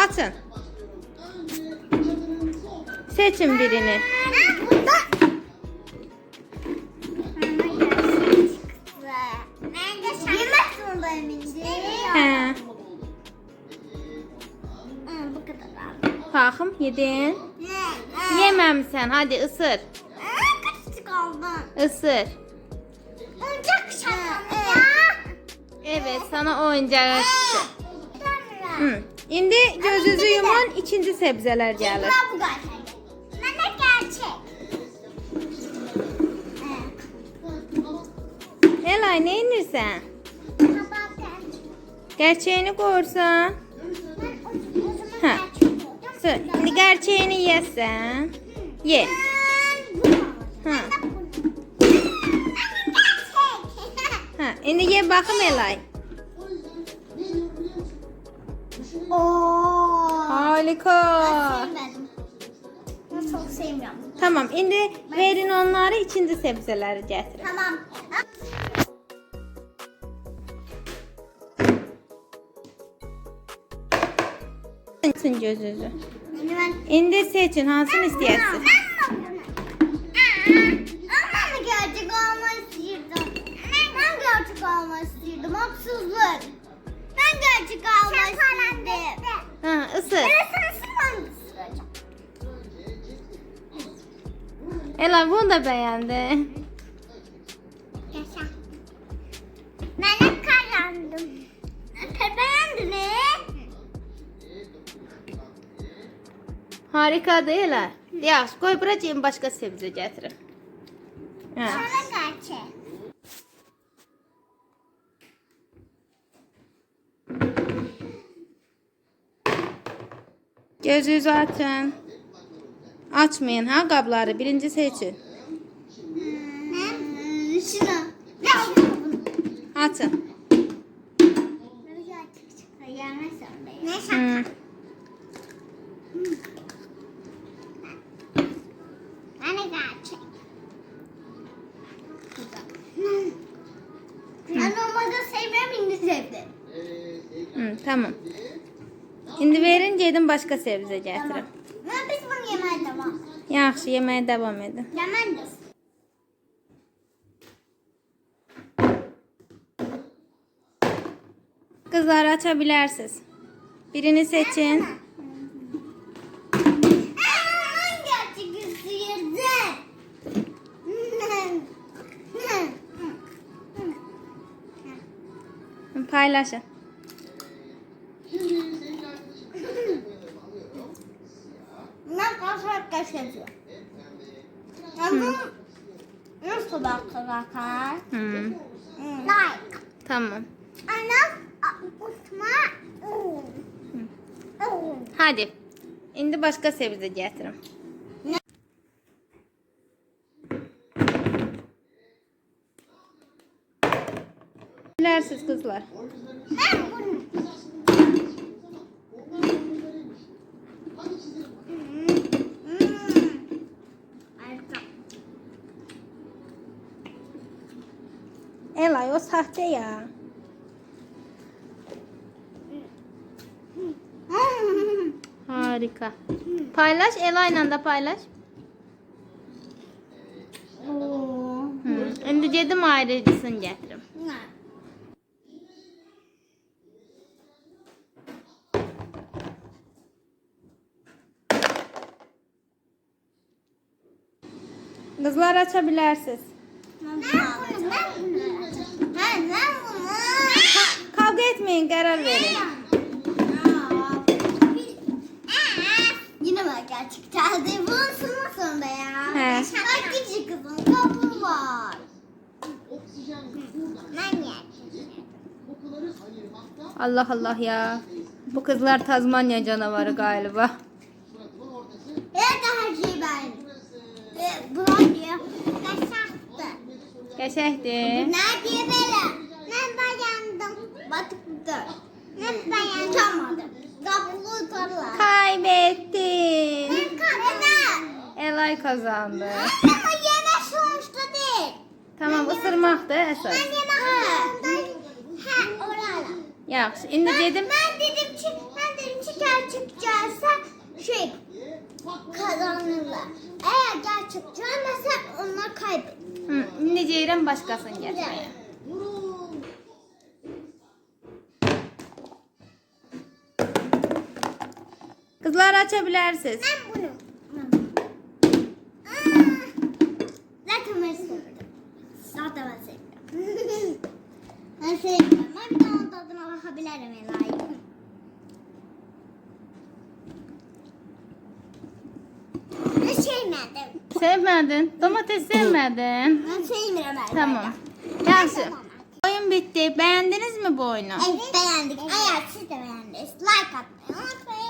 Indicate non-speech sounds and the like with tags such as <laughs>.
Açın. Seçin birini. Sen. Baxım, yedin. Ne? Yeməmisən. Hadi ısır. Kaçtı kaldım. Isır. Oyuncak şakamı ya. Evet, sana. Sonra. Hı. İndi gözünüzü yumun, ikinci sebzələr gəlir. İlk bu gerçek. Ben de gerçek. Elay, nə edirsən? Kabak gerçek. Gerçeğini zaman Ha. İndi gerçeğini yeyəsən. Ye. Ha. <laughs> Ha, indi ye baxım Elay. Oo. Harika. Sevmedim. Ben çok sevmiyorum. Tamam, indi verin onları, ikinci sebzələri gətirin. Tamam. Açın gözünüzü. Ben... İndi seçin, hansını istəyəsiniz? Ben? Ben gerçek olmak istiyordum. Haksızlık. Olmak istiyordum. Ha, ısır. Sıkmam ısıracağım. Elay bunu da bəyəndi. Yaşa. Ben hep kazandım. Beğendin mi? Harikadır Elay. Yaxşı, qoy bura cim başqa sebzə gətirim. Hə. Sana gerçek. Gözünüzü açın. Açmayın ha qabları. Birinci seçin. Ne? Açın. Ne şaka? Hani gerçek. Ben normalde sevmem indi sevdim. Hı, tamam. İndi verin, gedin başqa sebzə gətirim. Ne biz bunu yemeye devam. Yaxşı, yeməyə davam edin. Yemendiz. Qızlar aça bilərsiniz. Birini seçin. Paylaşın. Kaçak kaçıyor. Ama nasıl bakar? Hı. Like. Tamam. Anam uçma. Hadi. İndi başqa sebzə gətirim. Bilərsiniz qızlar. Ben bunu. Elay o sahte ya. Harika. Paylaş Elayla da paylaş. Hı. İndi gedim ayrıcısını gətirim. Qızlar aça bilərsiniz. Ben bunu, ben bunu. Ben, ben bunu. Etmeyin, qərar verin. Yine bak gerçek geldi. Bunu sınma sonunda ya. He. Bak küçük kızım kapı var. Ben gerçek. Allah Allah ya. Bu kızlar Tazmanya canavarı galiba. Evet her şey ben. Ve buna diyor. Kaçaktı. Qəşəkdir. Ne diye böyle? Ne beğendim. Batıktı. Ne beğendim. Tutamadım. Kapılı utarlar. Kaybettin. Ne kadar? Elay kazandı. Ama yemek sonuçta değil. Tamam ısırmaqdır əsas. Ben yemek. Ha orada. Yaxşı. İndi dedim Ben dedim ki ben dedim ki gerçek gelse şey kazanırlar. Eğer gerçek gelmese onlar kaybeder. Hı, indi deyirəm başqasını gətirməyə. Qızlar aça bilərsiniz. Ben bunu. Zaten ben sevdim. Zaten <laughs> ben sevdim. ben sevdim. Ben bir onun tadına bakabilirim Ela'yı. Sevmedim. Sevmədin? Domates sevmədin? Ben sevmiyorum. Tamam. Yaxşı. Oyun bitti. Beğendiniz mi bu oyunu? Evet beğendik. Eğer siz de beğendiniz like atmayı unutmayın.